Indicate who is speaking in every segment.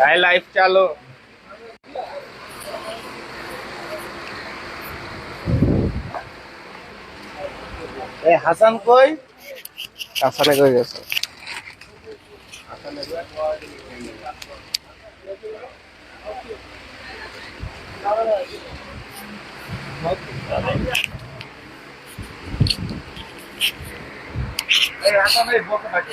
Speaker 1: ভাই লাইভ চালো। এ হাসান কই?
Speaker 2: কাছানে করে গেছে।
Speaker 1: এই হাসান এই বসে থাকে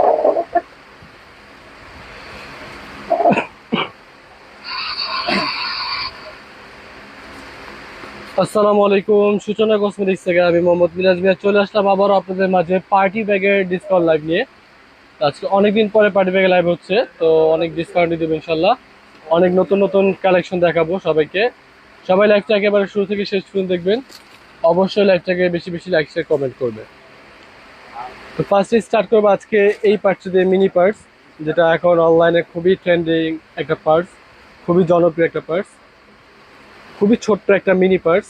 Speaker 2: আসসালামু আলাইকুম, সূচনা কসমেটিক্স থেকে আমি মোহাম্মদ মিরাজ মিয়া চলে আসলাম আবারও আপনাদের মাঝে পার্টি ব্যাগের ডিসকাউন্ট লাইভ নিয়ে। আজকে অনেকদিন পরে পার্টি ব্যাগে লাইভ হচ্ছে, তো অনেক ডিসকাউন্ট দেবো ইনশাল্লাহ অনেক নতুন নতুন কালেকশন দেখাবো সবাইকে। সবাই লাইভটা একেবারে শুরু থেকে শেষ পর্যন্ত দেখবেন। অবশ্যই লাইভটাকে বেশি বেশি লাইক শেয়ার কমেন্ট করবে। তো ফার্স্টে স্টার্ট করব আজকে এই পার্টস দিয়ে মিনি পার্টস যেটা এখন অনলাইনে খুবই ট্রেন্ডিং একটা পার্টস খুবই জনপ্রিয় একটা পার্টস খুবই ছোট্ট একটা মিনি পার্স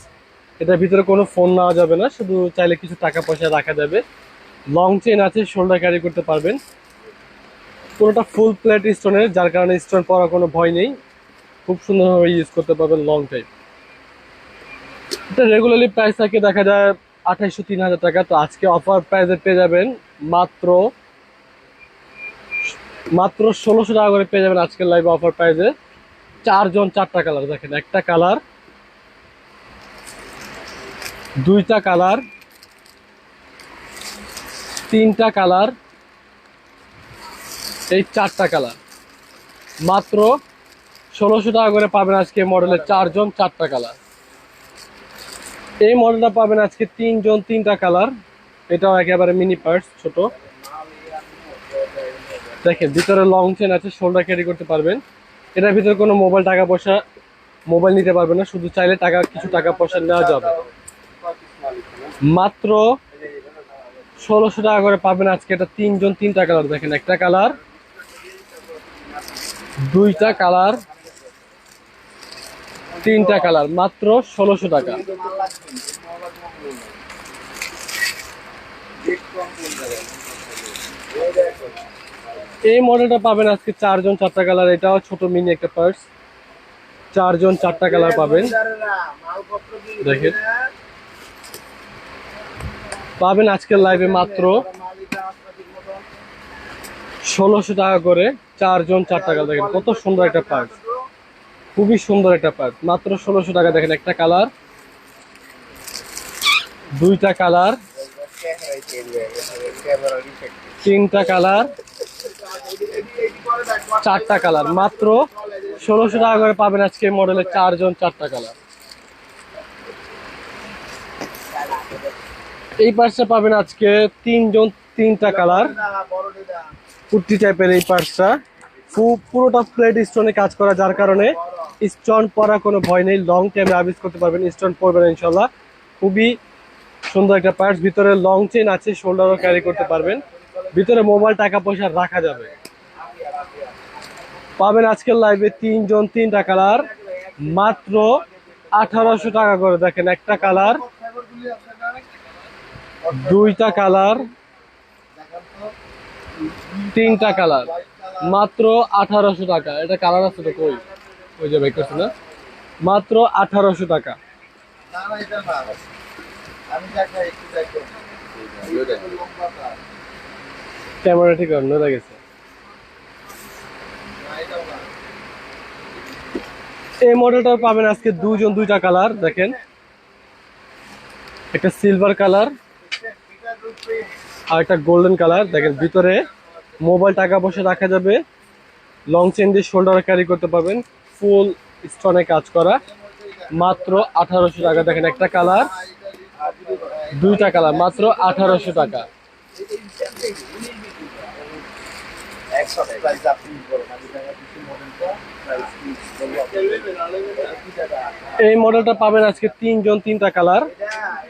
Speaker 2: এটার ভিতরে কোনো ফোন নেওয়া যাবে না, শুধু চাইলে কিছু টাকা পয়সা রাখা যাবে। লং চেন আছে শোল্ডার ক্যারি করতে পারবেন। পুরোটা ফুল প্লেট স্টোনের যার কারণে স্টোন পরার কোনো ভয় নেই। খুব সুন্দরভাবে ইউজ করতে পারবেন লং টাইম এটা রেগুলারলি প্রাইস থাকে, দেখা যায় আঠাইশশো, তিন হাজার টাকা। তো আজকে অফার প্রাইসে পেয়ে যাবেন মাত্র মাত্র ষোলোশো টাকা করে পেয়ে যাবেন আজকের লাইভ অফার প্রাইসে চারজন, চারটা কালার দেখেন, একটা কালার দুইটা কালার, তিনটা কালার, এই চারটা কালার। মাত্র ষোলোশো টাকা করে পাবেন আজকে মডেলের চারজন, চারটা কালার। এই মডেলটা পাবেন আজকে তিনজন, তিনটা কালার। এটাও একেবারে মিনি পার্স ছোট। দেখেন, ভিতরে লং চেন আছে শোল্ডার ক্যারি করতে পারবেন। এটার ভিতরে কোনো মোবাইল টাকা পয়সা মোবাইল নিতে পারবে না। শুধু চাইলে টাকা, কিছু টাকা পয়সা নেওয়া যাবে। মাত্র ষোলোশো টাকা করে পাবেন আজকে এটা তিনজন তিনটা কালার, দেখেন একটা কালার, দুইটা কালার, তিনটা কালার, মাত্র ষোলোশো টাকা। এই মডেলটা পাবেন আজকে চারজন চারটা কালার, এটাও ছোট মিনি একটা পার্স চারজন চারটা কালার পাবেন। দেখেন। পাবেন আজকের লাইভে মাত্র ষোলোশো টাকা করে চারজন চারটা কালার দেখেন। কত সুন্দর একটা পার্ক। খুবই সুন্দর একটা পার্ক। মাত্র ষোলোশো টাকা দেখেন একটা কালার। দুইটা কালার। তিনটা কালার। চারটা কালার। মাত্র ষোলোশো টাকা করে পাবেন আজকে মডেলের চারজন চারটা কালার। এই পার্সটা পাবেন আজকে তিনজন, তিনটা কালার। কুর্তি টাইপের এই পার্সটা। পুরোটা প্লেট স্টোনে কাজ করা, যার কারণে স্টোন পরা কোনো ভয় নেই। লং টাইমে আবিস করতে পারবেন স্টোন পরবেন ইনশাল্লাহ খুবই সুন্দর একটা পার্স। ভিতরে লং চেন আছে শোল্ডারও ক্যারি করতে পারবেন। ভিতরে মোবাইল টাকা পয়সা রাখা যাবে। পাবেন আজকের লাইভে তিনজন, তিনটা কালার। মাত্র আঠারোশো টাকা করে। দেখেন, একটা কালার। দুইটা কালার, তিনটা কালার। মাত্র আঠারোশো টাকা। এটা কালার আছে তো কই? ওই যে বের করছে না? মাত্র আঠারোশো টাকা। ক্যামেরা ঠিক অন্য গেছে। এই মডেলটা পাবেন আজকে দুজন দুইটা কালার, দেখেন। একটা সিলভার কালার আর একটা গোল্ডেন কালার দেখেন ভিতরে মোবাইল টাকা পয়সা রাখা যাবে। লং চেন দিয়ে শোল্ডার ক্যারি করতে পারবেন ফুল স্টোনে কাজ করা। মাত্র আঠারোশো টাকা, দেখেন একটা কালার দুইটা কালার মাত্র আঠারোশো টাকা।
Speaker 1: প্রাইস
Speaker 2: এই মডেলটা পাবেন আজকে তিনজন, তিনটা কালার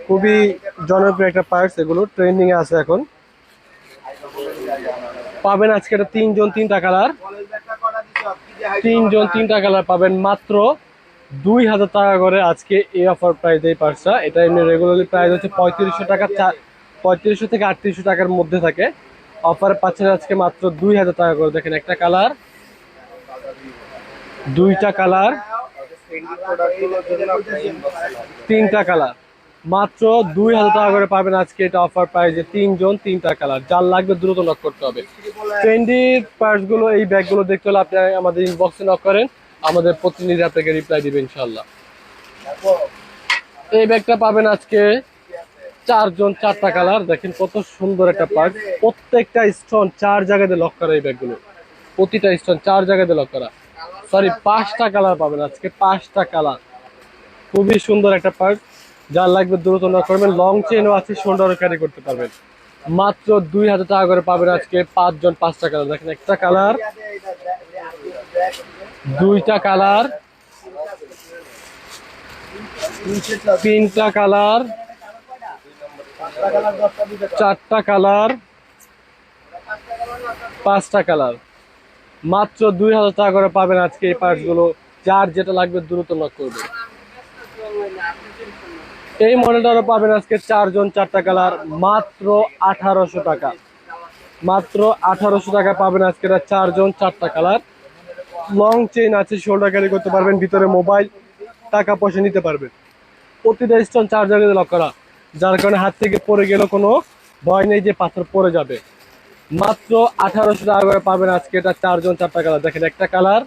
Speaker 2: খুবই জনপ্রিয় একটা পার্টস এগুলো ট্রেন্ডিং এ আছে এখন। পাবেন আজকে এটা তিনজন, তিনটা কালার তিনজন, তিনটা কালার পাবেন মাত্র দুই হাজার টাকা করে আজকে এই অফার প্রাইস এই পার্সটা এটা এমনি রেগুলারলি প্রাইস হচ্ছে পঁয়ত্রিশশো টাকা পঁয়ত্রিশশো থেকে আটত্রিশশো টাকার মধ্যে থাকে। অফার পাচ্ছেন আজকে মাত্র দুই হাজার টাকা করে। দেখেন একটা কালার দুইটা কালার। তিনটা কালার। মাত্র দুই হাজার টাকা করে পাবেন আজকে এটা অফার প্রাইসে তিনজন, তিনটা কালার। যার লাগবে দ্রুত নক করতে হবে। ট্রেন্ডি পার্টসগুলো, এই ব্যাগগুলো দেখতে হলে আপনি আমাদের ইনবক্সে নক করেন। আমাদের প্রতিনিধি আপনাকে রিপ্লাই দিবে ইনশাল্লাহ এই ব্যাগটা পাবেন আজকে চারজন, চারটা কালার। দেখেন কত সুন্দর একটা পার্ট প্রত্যেকটা স্টোন চার জায়গাতে লক করা এই ব্যাগগুলো প্রতিটা স্টোন চার জায়গাতে লক করা। সরি পাঁচটা কালার পাবেন আজকে, পাঁচটা কালার খুবই সুন্দর একটা পার্ট যার লাগবে দ্রুত নক করবেন। লং চেনও আছে সুন্দর ক্যারি করতে পারবেন। মাত্র দুই হাজার টাকা করে পাবেন আজকে পাঁচজন পাঁচটা কালার দেখেন একটা কালার দুইটা কালার তিনটা কালার চারটা কালার পাঁচটা কালার মাত্র দুই হাজার টাকা করে পাবেন আজকে এই পার্টসগুলো যার যেটা লাগবে দ্রুত নক করবে এই মডেলটারও পাবেন আজকে চারজন চারটা কালার মাত্র আঠারোশো টাকা। মাত্র আঠারোশো টাকা পাবেন আজকে চারজন চারটা কালার লং চেইন আছে শোল্ডার ক্যারি করতে পারবেন, ভিতরে মোবাইল টাকা পয়সা নিতে পারবেন। প্রতিটা স্টোন চার্জার লক করা। যার কারণে হাত থেকে পড়ে গেলে কোনো ভয় নেই যে পাথর পড়ে যাবে। মাত্র আঠারোশো টাকা করে পাবেন আজকে এটা চারজন চারটা কালার। দেখেন একটা কালার,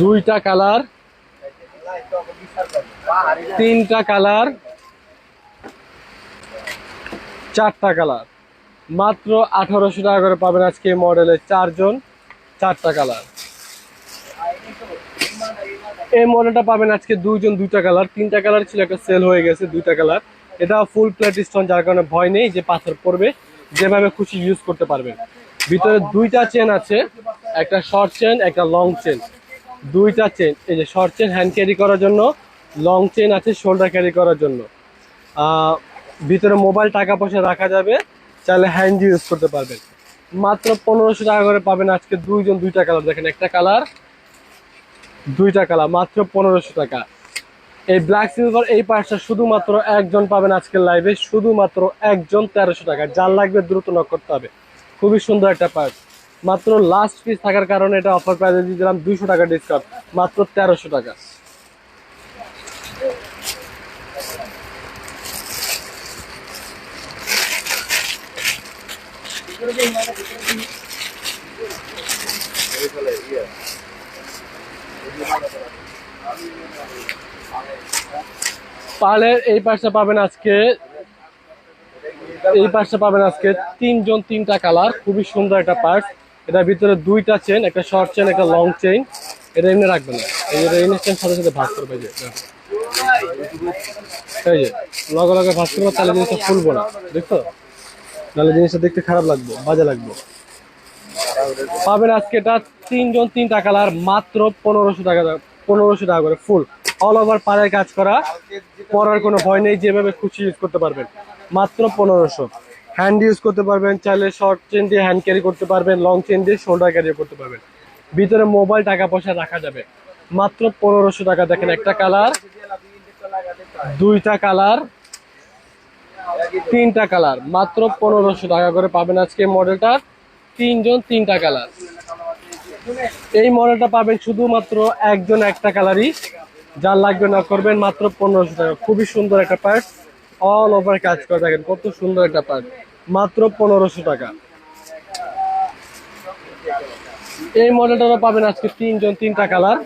Speaker 2: দুইটা কালার, তিনটা কালার, চারটা কালার। মাত্র আঠারোশো টাকা করে পাবেন আজকে এই মডেলের চারজন চারটা কালার। এই মডেলটা পাবেন আজকে দুইজন দুইটা কালার, তিনটা কালার ছিল, একটা সেল হয়ে গেছে দুইটা কালার। এটা ফুল প্লেট স্টোন যার কারণে ভয় নেই যে পাথর পড়বে, যেভাবে খুশি ইউজ করতে পারবেন ভিতরে দুইটা চেন আছে, একটা শর্ট চেন একটা লং চেন দুইটা চেন এই যে শর্ট চেন হ্যান্ড ক্যারি করার জন্য লং চেন আছে শোল্ডার ক্যারি করার জন্য। ভিতরে মোবাইল টাকা পয়সা রাখা যাবে, চাইলে হ্যান্ড ইউজ করতে পারবেন। মাত্র পনেরোশো টাকা করে পাবেন আজকে দুইজন, দুইটা কালার দেখেন একটা কালার দুইটা কালার মাত্র পনেরোশো টাকা। এই ব্ল্যাক সিলভার এই পার্টসটা শুধুমাত্র একজন পাবেন আজকের লাইভে শুধুমাত্র একজন তেরোশো টাকা। যার লাগবে দ্রুত নক করতে হবে। খুবই সুন্দর একটা পার্ট মাত্র লাস্ট পিস থাকার কারণে এটা অফার প্রাইসে দিয়ে দিলাম দুইশো টাকা ডিসকাউন্ট মাত্র তেরোশো টাকা। পার্লের এই পাশটা পাবেন আজকে, এই পাশটা পাবেন আজকে তিনজন তিনটা কালার, খুবই সুন্দর একটা পার্ট এটার ভিতরে দুইটা চেন একটা শর্ট চেন একটা লং চেন এটা এমনি রাখবে না। এই যে এমনি চেন সাথে সাথে ভাগ করবে যে এই যে, লগে লগে ভাগ করব, তাহলে জিনিসটা ফুলবো না। দেখছ? নাহলে জিনিসটা দেখতে খারাপ লাগবে, বাজে লাগবে। পাবেন আজকে এটা তিনজন তিনটা কালার, মাত্র পনেরোশো টাকা পনেরোশো টাকা করে ফুল অল ওভার পাড়ায় কাজ করা, পরার কোনো ভয় নেই, যেভাবে খুশি ইউজ করতে পারবেন। মাত্র পনেরোশো। হ্যান্ড ইউজ করতে পারবেন, চাইলে শর্ট চেন দিয়ে হ্যান্ড ক্যারি করতে পারবেন লং চেন দিয়ে শোল্ডার ক্যারি করতে পারবেন। ভিতরে মোবাইল টাকা পয়সা রাখা যাবে। মাত্র পনেরোশো টাকা। দেখেন একটা কালার দুইটা কালার তিনটা কালার মাত্র পনেরোশো টাকা করে পাবেন আজকে মডেলটার তিনজন তিনটা কালার এই মডেলটা পাবেন শুধুমাত্র একজন একটা কালারই যার লাগবে না করবেন, মাত্র পনেরোশো টাকা। খুবই সুন্দর একটা পার্ট অল ওভার কাজ করে দেখেন, কত সুন্দর একটা পার্ট মাত্র পনেরোশো টাকা। এই মডেলটারও পাবেন আজকে তিনজন, তিনটা কালার।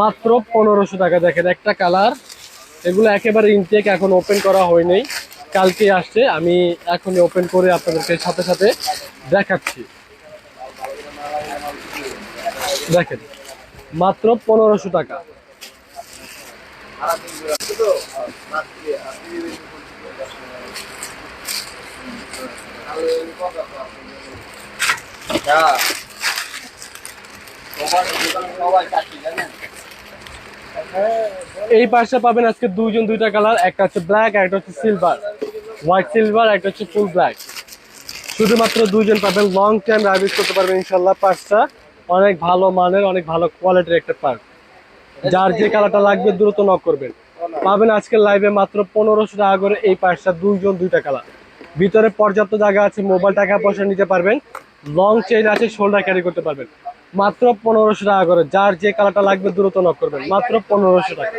Speaker 2: মাত্র পনেরোশো টাকা দেখেন, একটা কালার। এগুলো একেবারে ইনটেক এখন ওপেন করা হয়নি কালকে আসছে, আমি এখনই ওপেন করে আপনাদেরকে সাথে সাথে দেখাচ্ছি। দেখেন। মাত্র পনেরোশো টাকা। এই পাশে পাবেন আজকে দুইজন দুইটা কালার, একটা হচ্ছে ব্ল্যাক একটা হচ্ছে সিলভার হোয়াইট সিলভার একটা হচ্ছে ফুল ব্ল্যাক শুধুমাত্র দুইজন পাবেন লং টাইম রাইড করতে পারবেন ইনশাল্লাহ পার্সটা অনেক ভালো মানের, অনেক ভালো কোয়ালিটির একটা পার্ক যার যে কালারটা লাগবে দ্রুত নক করবেন। পাবেন আজকের লাইভে মাত্র পনেরোশো টাকা করে এই পার্সটা দুইজন, দুইটা কালার ভিতরে পর্যাপ্ত জায়গা আছে মোবাইল টাকা পয়সা নিতে পারবেন। লং চেইন আছে শোল্ডার ক্যারি করতে পারবেন। মাত্র পনেরোশো টাকা করে, যার যে কালারটা লাগবে দ্রুত নক করবেন। মাত্র পনেরোশো টাকা।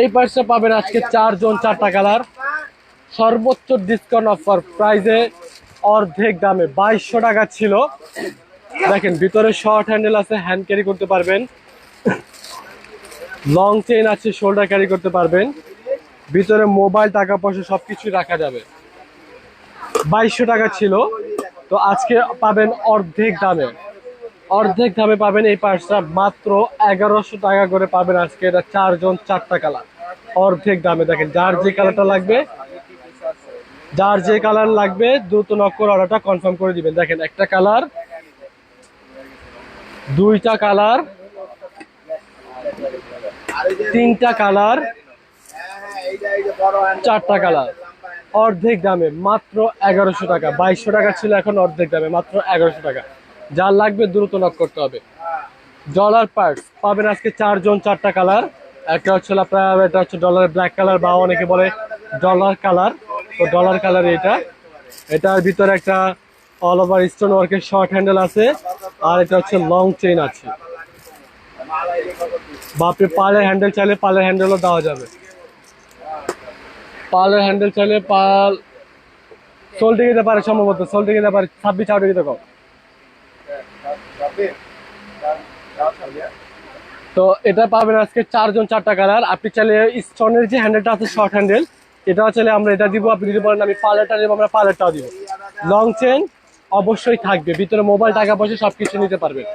Speaker 2: এই পার্সে পাবেন আজকে চারজন, চারটা কালার সর্বোচ্চ ডিসকাউন্ট অফার প্রাইজে অর্ধেক দামে বাইশশো টাকা ছিল। দেখেন, ভিতরে শর্ট হ্যান্ডেল আছে হ্যান্ড ক্যারি করতে পারবেন। লং চেইন আছে শোল্ডার ক্যারি করতে পারবেন। ভিতরে মোবাইল টাকা পয়সা সবকিছু রাখা যাবে। বাইশশো টাকা ছিল। তো আজকে পাবেন অর্ধেক দামে। অর্ধেক দামে পাবেন এই পার্সটা মাত্র এগারোশো টাকা করে পাবেন আজকে। এটা চারজন চারটা কালার অর্ধেক দামে। দেখেন, যার যে কালারটা লাগবে যার যে কালার লাগবে, দ্রুত নক করে অর্ডারটা কনফার্ম করে দিবেন। দেখেন, একটা কালার, দুইটা কালার, তিনটা কালার, চারটা কালার। অর্ধেক দামে, মাত্র এগারোশো টাকা। বাইশশো টাকা ছিল, এখন অর্ধেক দামে, মাত্র এগারোশো টাকা। যার লাগবে, দ্রুত নক করতে হবে। ডলার পার্টস পাবেন আজকে চারজন, চারটা কালার। একটা হচ্ছে আপনার, এটা হচ্ছে ডলার ব্ল্যাক কালার, বা অনেকে বলে ডলার কালার তো ডলার কালার এটা। এটার ভিতরে একটা অল ওভার স্টোন ওয়ার্কের শর্ট হ্যান্ডেল আছে, আর এটা হচ্ছে লং চেইন আছে। বা আপনি পালের হ্যান্ডেল চাইলে পালের হ্যান্ডেলও দেওয়া যাবে। পালের হ্যান্ডেল চাইলে পাল সোল্টে যেতে পারে সম্ভবত সোল্টে যেতে পারে। ছাব্বিশ আউটে যেতে কম। তো এটা পাবেন আজকে চারজন, চারটা কালার আপনি চাইলে স্টোনের যে হ্যান্ডেলটা আছে শর্ট হ্যান্ডেল এটা চাইলে আমরা এটা দিব, আপনি যদি বলেন আমি পার্লারটা নেব, আমরা পার্লারটাও দিব। লং চেন অবশ্যই থাকবে, ভিতরে মোবাইল টাকা পয়সা সব কিছু নিতে পারবেন।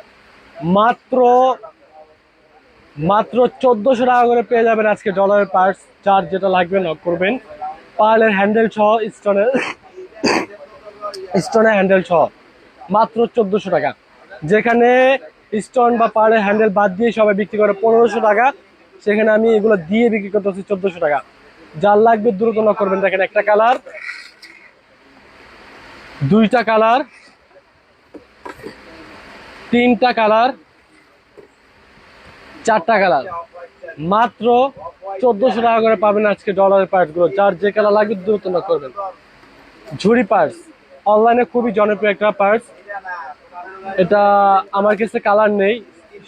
Speaker 2: মাত্র মাত্র চোদ্দশো টাকা করে পেয়ে যাবেন আজকে ডলারের পার্টস যার যেটা লাগবে নক করবেন। পার্লের হ্যান্ডেল সহ স্টোনের স্টোনের হ্যান্ডেল সহ, মাত্র চোদ্দশো টাকা। যেখানে স্টোন বা পার্লের হ্যান্ডেল বাদ দিয়ে সবাই বিক্রি করে পনেরোশো টাকা, সেখানে আমি এগুলো দিয়ে বিক্রি করতেছি চোদ্দশো টাকা। যার লাগবে দ্রুত নক করবেন, দেখেন একটা কালার। দুইটা কালার। তিনটা কালার। চারটা কালার। মাত্র চোদ্দশো টাকা করে পাবেন আজকে ডলারের পার্টগুলো। যার যে কালার লাগবে দ্রুত নক করবেন। ঝুড়ি পার্স অনলাইনে খুবই জনপ্রিয় একটা পার্স এটা আমার কাছে কালার নেই।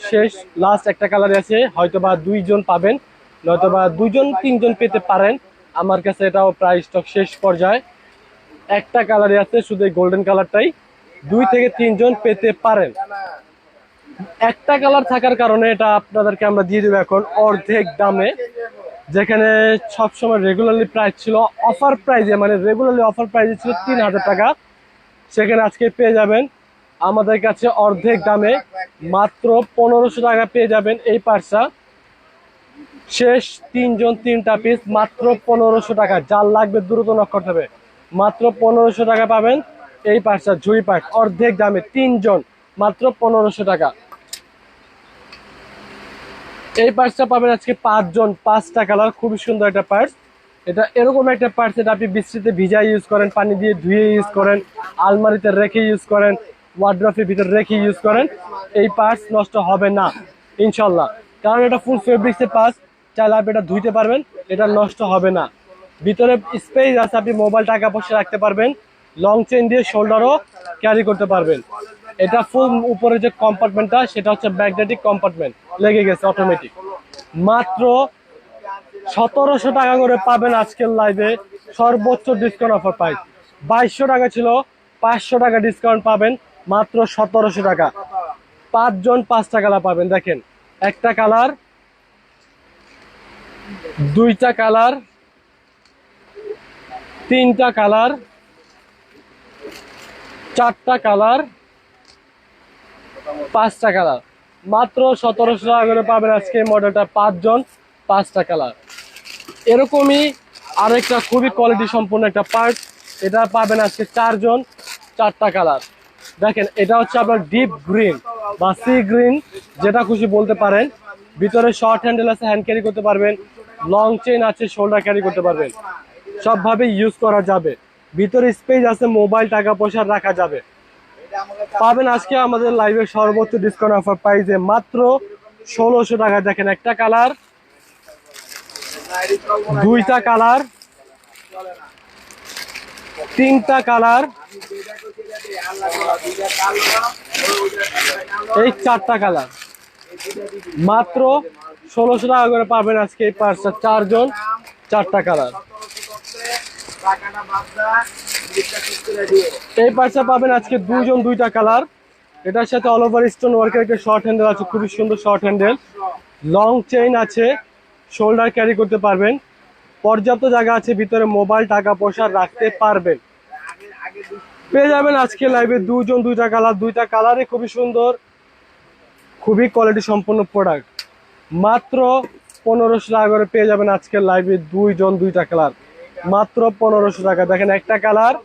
Speaker 2: শেষ লাস্ট একটা কালার আছে। হয়তো বা দুইজন পাবেন। নয়তো বা দুইজন, তিনজন পেতে পারেন। আমার কাছে এটাও প্রায় স্টক শেষ পর্যায়ে। একটা কালারে আছে, শুধু এই গোল্ডেন কালারটাই দুই থেকে তিনজন পেতে পারেন। একটা কালার থাকার কারণে এটা আপনাদেরকে আমরা দিয়ে দেবো এখন অর্ধেক দামে। যেখানে সবসময় রেগুলারলি প্রাইস ছিল অফার প্রাইজে মানে রেগুলারলি অফার প্রাইজে ছিল তিন হাজার টাকা। সেখানে আজকে পেয়ে যাবেন আমাদের কাছে অর্ধেক দামে মাত্র পনেরোশো টাকা পেয়ে যাবেন এই পার্সা শেষ তিনজন তিনটা পিস মাত্র পনেরোশো টাকা। যার লাগবে দ্রুত নক হবে। মাত্র পনেরোশো টাকা পাবেন এই পার্সা ঝুড়ি পার্স অর্ধেক দামে তিনজন, মাত্র পনেরোশো টাকা। এই পার্সটা পাবেন আজকে পাঁচজন, পাঁচটা কালার, খুবই সুন্দর একটা পার্স এটা এরকম একটা পার্স এটা আপনি বৃষ্টিতে ভিজা ইউজ করেন, পানি দিয়ে ধুয়ে ইউজ করেন, আলমারিতে রেখে ইউজ করেন ওয়ার্ড্রফের ভিতরে রেখে ইউজ করেন। এই পার্স নষ্ট হবে না ইনশাল্লাহ কারণ এটা ফুল ফেব্রিক্সের পার্স চাইলে আপনি এটা ধুইতে পারবেন, এটা নষ্ট হবে না। ভিতরে স্পেস আছে, আপনি মোবাইল টাকা পয়সা রাখতে পারবেন লং চেন দিয়ে শোল্ডারও ক্যারি করতে পারবেন। এটা ফুল উপরে যে কম্পার্টমেন্টটা সেটা হচ্ছে ম্যাগনেটিক কম্পার্টমেন্ট লেগে গেছে অটোমেটিক মাত্র সতেরোশো টাকা করে পাবেন আজকের লাইভে সর্বোচ্চ ডিসকাউন্ট অফার প্রাইস বাইশশো টাকা ছিল, পাঁচশো টাকা ডিসকাউন্ট পাবেন, মাত্র সতেরোশো টাকা। পাঁচজন পাঁচটা কালার পাবেন, দেখেন। একটা কালার দুইটা কালার, তিনটা কালার, চারটা কালার, পাঁচটা কালার। মাত্র সতেরোশো টাকা করে পাবেন আজকে মডেলটা, পাঁচজন, পাঁচটা কালার। এরকমই আরেকটা খুবই কোয়ালিটি সম্পন্ন একটা পার্ট এটা পাবেন আজকে চারজন, চারটা কালার। দেখেন, এটা হচ্ছে আপনার ডিপ গ্রিন বা সি গ্রিন যেটা খুশি বলতে পারেন। ভিতরে শর্ট হ্যান্ডেল আছে হ্যান্ড ক্যারি করতে পারবেন। লং চেইন আছে শোল্ডার ক্যারি করতে পারবেন। সবভাবে ইউজ করা যাবে। ভিতরে স্পেস আছে মোবাইল টাকা পয়সা রাখা যাবে। পাবেন আজকে আমাদের লাইভে সর্বোচ্চ ডিসকাউন্ট অফার প্রাইসে মাত্র ষোলোশো টাকা। দেখেন একটা কালার দুইটা কালার তিনটা কালার এই চারটা কালার মাত্র ষোলোশো টাকা করে পাবেন আজকে এই পার্সটা চারজন, চারটা কালার। এই পার্সটা পাবেন আজকে দুজন দুইটা কালার। এটার সাথে অল ওভার স্টোন ওয়ার্কের একটা শর্ট হ্যান্ডেল আছে, খুবই সুন্দর শর্ট হ্যান্ডেল লং চেইন আছে শোল্ডার ক্যারি করতে পারবেন। পর্যাপ্ত জায়গা আছে, ভিতরে মোবাইল টাকা পয়সা রাখতে পারবেন। পেয়ে যাবেন আজকে লাইভে দুজন দুইটা কালার, দুইটা কালারই খুবই সুন্দর, খুবই কোয়ালিটি সম্পন্ন প্রোডাক্ট মাত্র পনেরোশো টাকা করে পেয়ে যাবেন আজকের লাইভে দুইজন, দুইটা কালার মাত্র পনেরোশো টাকা। দেখেন একটা কালার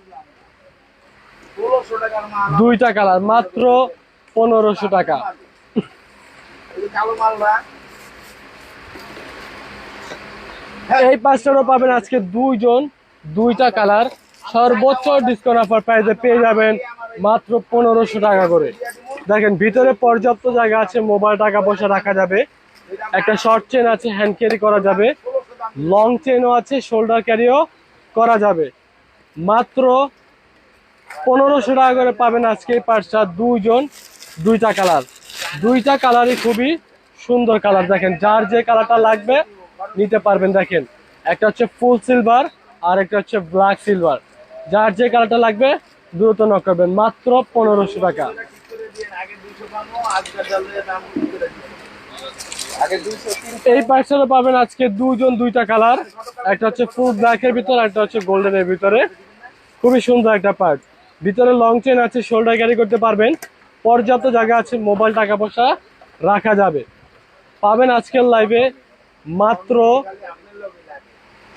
Speaker 2: দুইটা কালার মাত্র পনেরোশো টাকা।
Speaker 1: এই
Speaker 2: পাঁচটারও পাবেন আজকে দুইজন, দুইটা কালার সর্বোচ্চ ডিসকাউন্ট অফার প্রাইসে পেয়ে যাবেন মাত্র পনেরোশো টাকা করে। দেখেন, ভিতরে পর্যাপ্ত জায়গা আছে মোবাইল টাকা পয়সা রাখা যাবে। একটা শর্ট চেন আছে হ্যান্ড ক্যারি করা যাবে। লং চেনও আছে শোল্ডার ক্যারিও করা যাবে। মাত্র পনেরোশো টাকা করে পাবেন আজকে এই দুইজন, দুইটা কালার দুইটা কালারই খুবই সুন্দর কালার দেখেন, যার যে কালারটা লাগবে, নিতে পারবেন। দেখেন, একটা হচ্ছে ফুল সিলভার আর একটা হচ্ছে ব্ল্যাক সিলভার যার যে কালারটা লাগবে, দ্রুত নক করবেন। মাত্র পনেরোশো টাকা। এই পার্সেলও পাবেন আজকে দুজন দুইটা কালার। একটা হচ্ছে ফুল ব্ল্যাকের ভিতরে, একটা হচ্ছে গোল্ডেনের ভিতরে। খুবই সুন্দর একটা পার্ট ভিতরে লং চেন আছে শোল্ডার ক্যারি করতে পারবেন। পর্যাপ্ত জায়গা আছে মোবাইল টাকা পয়সা রাখা যাবে। পাবেন আজকের লাইভে মাত্র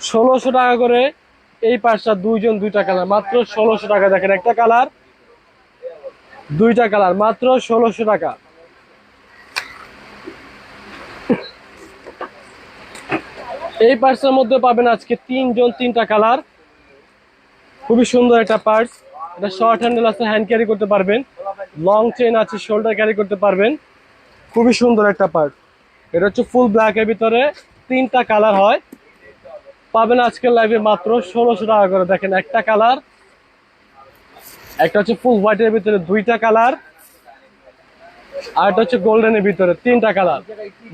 Speaker 2: ষোলোশো টাকা করে এই পাঁচটা দুইজন, দুইটা কালার। মাত্র ষোলোশো টাকা। দেখেন একটা কালার, দুইটা কালার। মাত্র ষোলোশো টাকা। এই পার্টসের মধ্যে পাবেন আজকে তিনজন, তিনটা কালার। খুবই সুন্দর একটা পার্টস এটা শর্ট হ্যান্ডেল আছে হ্যান্ড ক্যারি করতে পারবেন। লং চেন আছে শোল্ডার ক্যারি করতে পারবেন। খুবই সুন্দর একটা পার্ট এটা হচ্ছে ফুল ব্ল্যাকের ভিতরে তিনটা কালার হয়। পাবেন আজকের লাইভে মাত্র ষোলোশো টাকা করে। দেখেন একটা কালার, একটা হচ্ছে ফুল হোয়াইটের ভিতরে দুইটা কালার। আর একটা হচ্ছে গোল্ডেনের ভিতরে, তিনটা কালার।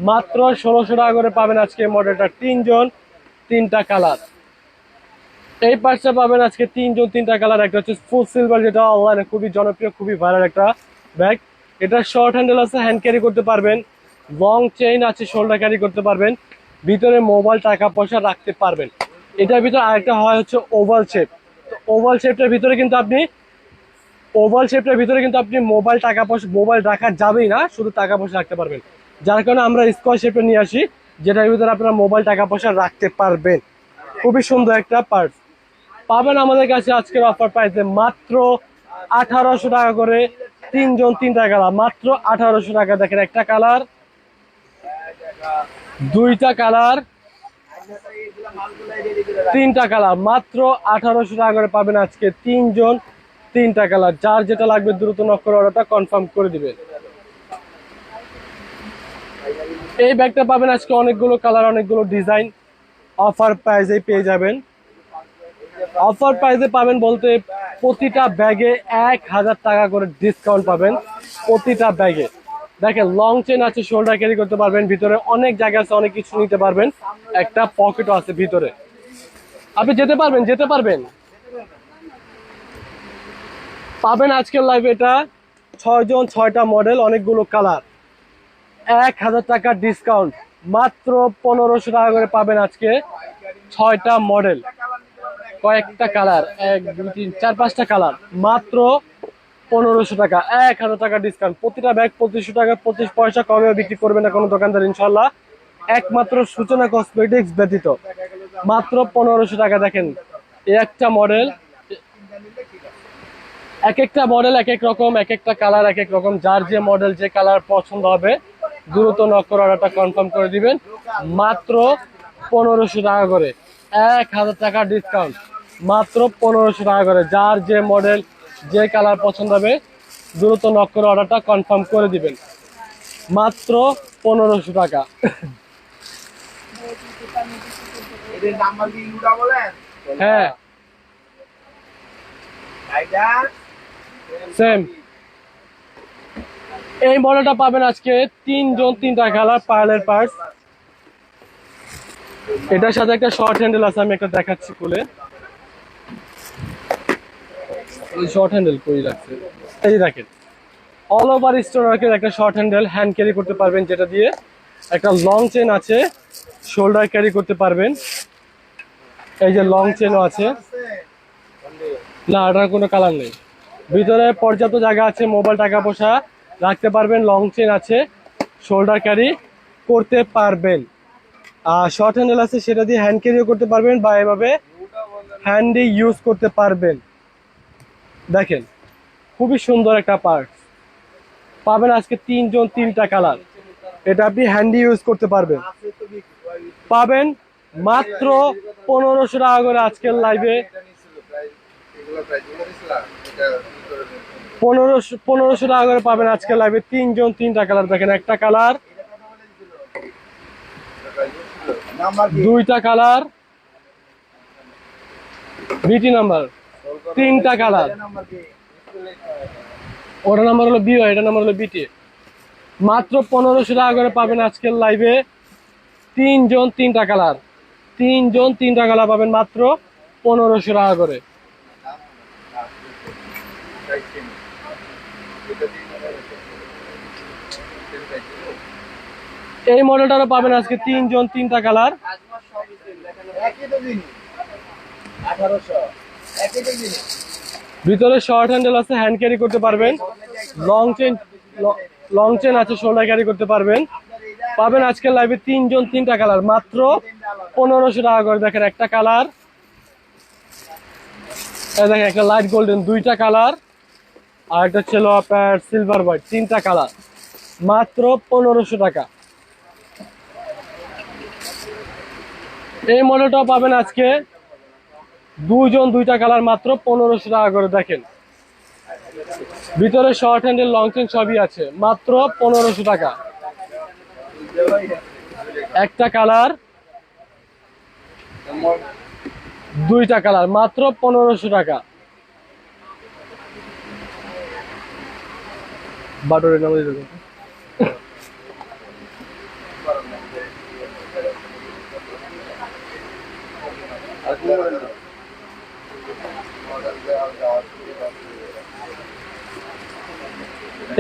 Speaker 2: মাত্র ষোলোশো টাকা করে পাবেন আজকে মডেলটা, তিনজন, তিনটা কালার। এই পার্সটা পাবেন আজকে তিনজন, তিনটা কালার। একটা হচ্ছে ফুল সিলভার, যেটা অনলাইনে খুবই জনপ্রিয়, খুবই ভাইরাল একটা ব্যাগ এটা শর্ট হ্যান্ডেল আছে হ্যান্ড ক্যারি করতে পারবেন। লং চেইন আছে শোল্ডার ক্যারি করতে পারবেন। ভিতরে মোবাইল টাকা পয়সা রাখতে পারবেন। এটার ভিতরে আরেকটা হয় হচ্ছে ওভাল শেপ ওভাল শেপটার ভিতরে কিন্তু আপনি ওভাল শেপটার ভিতরে কিন্তু আপনি মোবাইল টাকা পয়সা মোবাইল রাখা যাবেই না, শুধু টাকা পয়সা রাখতে পারবেন। যার কারণে আমরা স্কোয়ার শেপে নিয়ে আসি, যেটার ভিতরে আপনারা মোবাইল টাকা পয়সা রাখতে পারবেন। খুবই সুন্দর একটা পার্ট পাবেন আমাদের কাছে আজকের অফার প্রাইসে মাত্র আঠারোশো টাকা করে তিনজন তিনটা কালার মাত্র আঠারোশো টাকা, দেখেন একটা কালার দুইটা কালার তিনটা কালার মাত্র আঠারোশো টাকা করে পাবেন আজকে তিনজন তিনটা কালার। যার যেটা লাগবে দ্রুত নকর অর্ডারটা কনফার্ম করে দিবেন এই ব্যাগটা পাবেন আজকে অনেকগুলো কালার, অনেকগুলো ডিজাইন। অফার প্রাইসে পেয়ে যাবেন। অফার প্রাইজে পাবেন বলতে প্রতিটা ব্যাগে এক হাজার টাকা করে ডিসকাউন্ট পাবেন প্রতিটা ব্যাগে। দেখেন লং চেন আছে শোল্ডার ক্যারি করতে পারবেন, ভিতরে অনেক জায়গা আছে, অনেক কিছু নিতে পারবেন। একটা পকেটও আছে ভিতরে। আপনি যেতে পারবেন যেতে পারবেন। পাবেন আজকের লাইভ এটা। ছয় জন, ছয়টা মডেল অনেকগুলো কালার এক হাজার টাকা ডিসকাউন্ট মাত্র পনেরোশো টাকা করে পাবেন আজকে ছয়টা মডেল কয়েকটা কালার এক, দুই, তিন, চার, পাঁচটা কালার মাত্র পনেরোশো টাকা। এক হাজার টাকা ডিসকাউন্ট প্রতিটা ব্যাগ পঁচিশশো টাকা, পঁচিশ পয়সা কমে বিক্রি করবে না কোনো দোকানদার ইনশাল্লাহ একমাত্র সূচনা কসমেটিক্স ব্যতীত। মাত্র পনেরোশো টাকা দেখেন। একটা মডেল এক একটা মডেল এক এক রকম এক একটা কালার এক এক রকম। যার যে মডেল যে কালার পছন্দ হবে দ্রুত নক করে অর্ডারটা কনফার্ম করে দিবেন। মাত্র পনেরোশো টাকা করে। এক হাজার টাকা ডিসকাউন্ট মাত্র পনেরোশো টাকা করে। যার যে মডেল যে কালার পছন্দ হবে দ্রুত নক করে অর্ডারটা কনফার্ম করে দিবেন। মাত্র পনেরোশো টাকা। হ্যাঁ। সেম এই মডেলটা পাবেন আজকে তিনজন তিনটা কালার, পার্লের পার্টস এটার সাথে একটা শর্ট হ্যান্ডেল আছে, আমি একটা দেখাচ্ছি খুলে। শর্ট হ্যান্ডেল কই রাখছে এই দেখেন। অল ওভার স্টোনারকে একটা শর্ট হ্যান্ডেল হ্যান্ড ক্যারি করতে পারবেন যেটা দিয়ে একটা লং চেন আছে শোল্ডার ক্যারি করতে পারবেন। এই যে লং চেনও আছে। না, এটার কোনো কালার নেই। ভিতরে পর্যাপ্ত জায়গা আছে, মোবাইল, টাকা পয়সা রাখতে পারবেন লং চেন আছে শোল্ডার ক্যারি করতে পারবেন। আর শর্ট হ্যান্ডেল আছে, সেটা দিয়ে হ্যান্ড ক্যারিও করতে পারবেন বা এভাবে হ্যান্ডে ইউজ করতে পারবেন। দেখেন, খুবই সুন্দর একটা পার্ট পাবেন আজকে তিনজন, তিনটা কালার এটা আপনি হ্যান্ডি ইউজ করতে পারবেন। পাবেন মাত্র পনেরোশো টাকা করে আজকের লাইভে পনেরোশো পনেরোশো টাকা করে পাবেন আজকে লাইভে তিনজন তিনটা কালার দেখেন, একটা কালার দুইটা কালার বিটি নাম্বার তিনটা কালার ওটা নাম্বার হলো বি এটা নাম্বার হলো বিটি মাত্র পনেরোশো টাকা করে পাবেন আজকের লাইভে তিনজন তিনটা কালার তিনজন তিনটা কালার পাবেন মাত্র পনেরোশো টাকা করে
Speaker 1: Right thing. এটা দিয়ে মনে হয় এটা right thing।
Speaker 2: এই মডেলটারও পাবেন আজকে তিনজন, তিনটা কালার। ভিতরে শর্ট হ্যান্ডেল আছে হ্যান্ড ক্যারি করতে পারবেন। লং চেন লং চেন আছে শোল্ডার ক্যারি করতে পারবেন। পাবেন আজকের লাইভে তিনজন, তিনটা কালার। মাত্র পনেরোশো টাকা করে দেখেন একটা কালার। দেখেন, একটা লাইট গোল্ডেন দুইটা কালার। আর একটা ছিল আপনার সিলভার হোয়াইট তিনটা কালার। মাত্র পনেরোশো টাকা। এই মডেলটাও পাবেন আজকে দুইজন, দুইটা কালার মাত্র পনেরোশো টাকা করে, দেখেন। ভিতরে শর্ট হ্যান্ডেল লং চেন সবই আছে, মাত্র পনেরোশো টাকা। একটা কালার দুইটা কালার মাত্র পনেরোশো টাকা। বাটরের নামে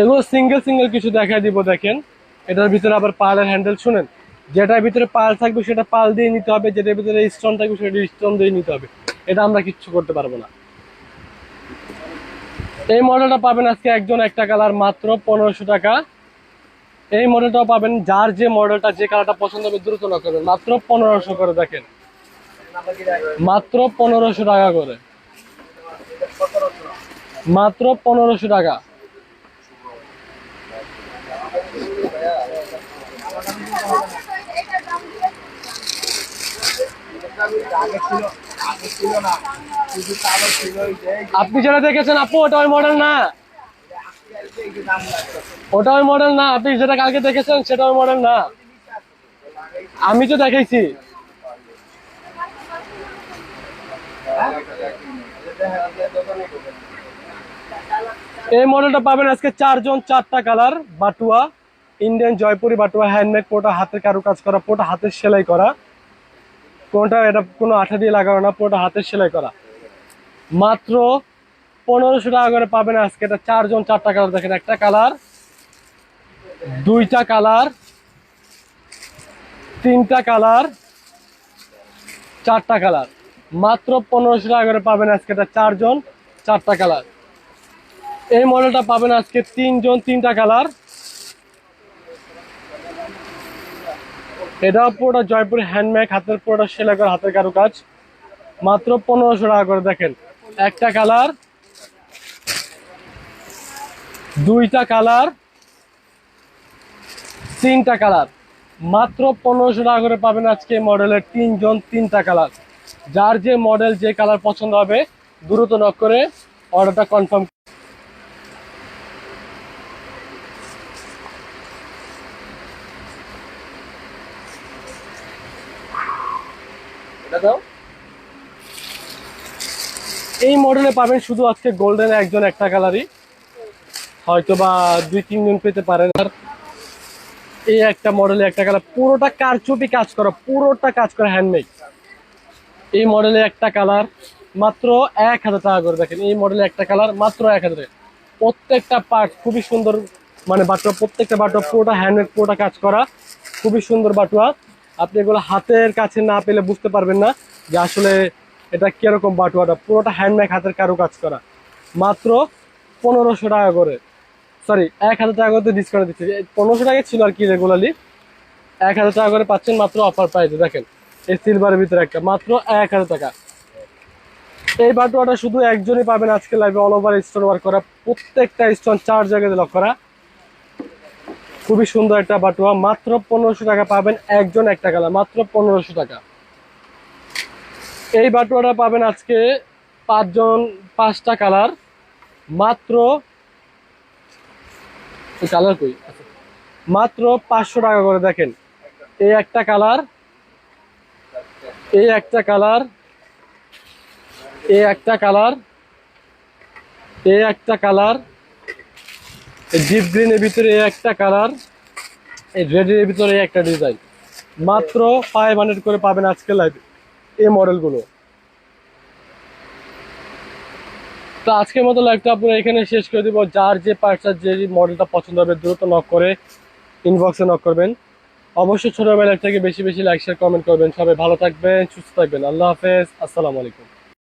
Speaker 2: এগুলো সিঙ্গেল সিঙ্গেল কিছু দেখাই দিব, দেখেন। এটার ভিতরে আবার পালের হ্যান্ডেল শুনেন। যেটার ভিতরে পাল থাকবে সেটা পাল দিয়ে নিতে হবে, যেটার ভিতরে স্টোন থাকবে সেটা স্টোন দিয়ে নিতে হবে। এটা আমরা কিচ্ছু করতে পারব না। এই মডেলটা পাবেন আজকে একজন একটা কালার মাত্র পনেরোশো টাকা। এই মডেলটাও পাবেন, যার যে মডেলটা যে কালারটা পছন্দ হবে দ্রুত না করবেন। মাত্র পনেরোশো করে দেখেন। মাত্র পনেরোশো টাকা করে। মাত্র পনেরোশো টাকা। আপনি যেটা দেখেছেন আপু, ওটা ওই মডেল না। ওটা ওই মডেল না। আপনি যেটা কালকে দেখেছেন, সেটা ওই মডেল না। আমি তো দেখাইছি। এই মডেলটা পাবেন আজকে চারজন, চারটা কালার, বাটুয়া ইন্ডিয়ান জয়পুরি বাটুয়া হ্যান্ডমেড পোটা, হাতের কারুকাজ করা, পোটা হাতের সেলাই করা। কোনটা, এটা কোনো আঠা দিয়ে লাগানো না পুরোটা হাতের সেলাই করা। মাত্র পনেরোশো টাকা করে পাবেন আজকে, এটা চারজন, চারটা কালার, দেখেন একটা কালার, দুইটা কালার, তিনটা কালার, চারটা কালার। মাত্র পনেরোশো টাকা করে পাবেন আজকে এটা চারজন, চারটা কালার। এই মডেলটা পাবেন আজকে তিনজন, তিনটা কালার। এটা পুরোটা জয়পুর হ্যান্ডমেক, হাতের পুরোটা সেলাই করা, হাতের কারুকাজ। মাত্র পনেরোশো টাকা করে দেখেন, একটা কালার, দুইটা কালার, তিনটা কালার। মাত্র পনেরোশো টাকা করে পাবেন আজকে মডেলের তিনজন, তিনটা কালার। যার যে মডেল যে কালার পছন্দ হবে, দ্রুত নক করে অর্ডারটা কনফার্ম এই মডেলে পাবেন শুধু আজকে গোল্ডেন একজন একটা কালারই হয়তো বা দুই তিনজন পেতে পারেন। আর এই একটা মডেলে একটা কালার পুরোটা কারচুপি কাজ করা, পুরোটা কাজ করা হ্যান্ডমেড এই মডেলে একটা কালার মাত্র এক হাজার টাকা করে দেখেন। এই মডেলে একটা কালার মাত্র এক হাজার প্রত্যেকটা পার্ট খুবই সুন্দর মানে বাটুয়া, প্রত্যেকটা বাটুয়া, পুরোটা হ্যান্ডমেড পুরোটা কাজ করা, খুবই সুন্দর বাটুয়া। আপনি এগুলো হাতের কাছে না পেলে বুঝতে পারবেন না যে আসলে এটা কীরকম বাটুয়াটা। পুরোটা হ্যান্ডমেড হাতের কারও কাজ করা। মাত্র পনেরোশো টাকা করে। সরি এক হাজার টাকা করে ডিসকাউন্ট দিচ্ছে। পনেরোশো টাকা ছিল আর কি রেগুলারলি এক হাজার টাকা করে পাচ্ছেন মাত্র অফার প্রাইসে দেখেন। এই সিলভারের ভিতরে একটা, মাত্র এক হাজার টাকা। এই বাটুয়াটা শুধু একজনই পাবেন আজকে লাইভে অল ওভার স্টোন ওয়ার্ক করা। প্রত্যেকটা স্টোন চার জায়গাতে লক করা। খুবই সুন্দর একটা বাটুয়া, মাত্র পনেরোশো টাকা পাবেন একজন একটা কালার মাত্র পনেরোশো টাকা। এই বাটুয়াটা পাবেন আজকে পাঁচজন, পাঁচটা কালার মাত্র কালার কই। মাত্র পাঁচশো টাকা করে দেখেন। এই একটা কালার এই একটা কালার এই একটা কালার এই একটা কালার ডিপ গ্রিনের ভিতরে এই একটা কালার, এই রেডের ভিতরে একটা ডিজাইন মাত্র ফাইভ হান্ড্রেড করে পাবেন আজকে লাইভ এই মডেলগুলো তো আজকের মতো লাইভটা আপনারা এখানে শেষ করে দিব। যার যে পার্টসার যে মডেলটা পছন্দ হবে, দ্রুত নক করে ইনবক্সে নক করবেন। অবশ্যই ছোটবেলার থেকে বেশি বেশি লাইক শেয়ার কমেন্ট করবেন। সবাই ভালো থাকবেন, সুস্থ থাকবেন। আল্লাহ হাফেজ। আসসালামু আলাইকুম।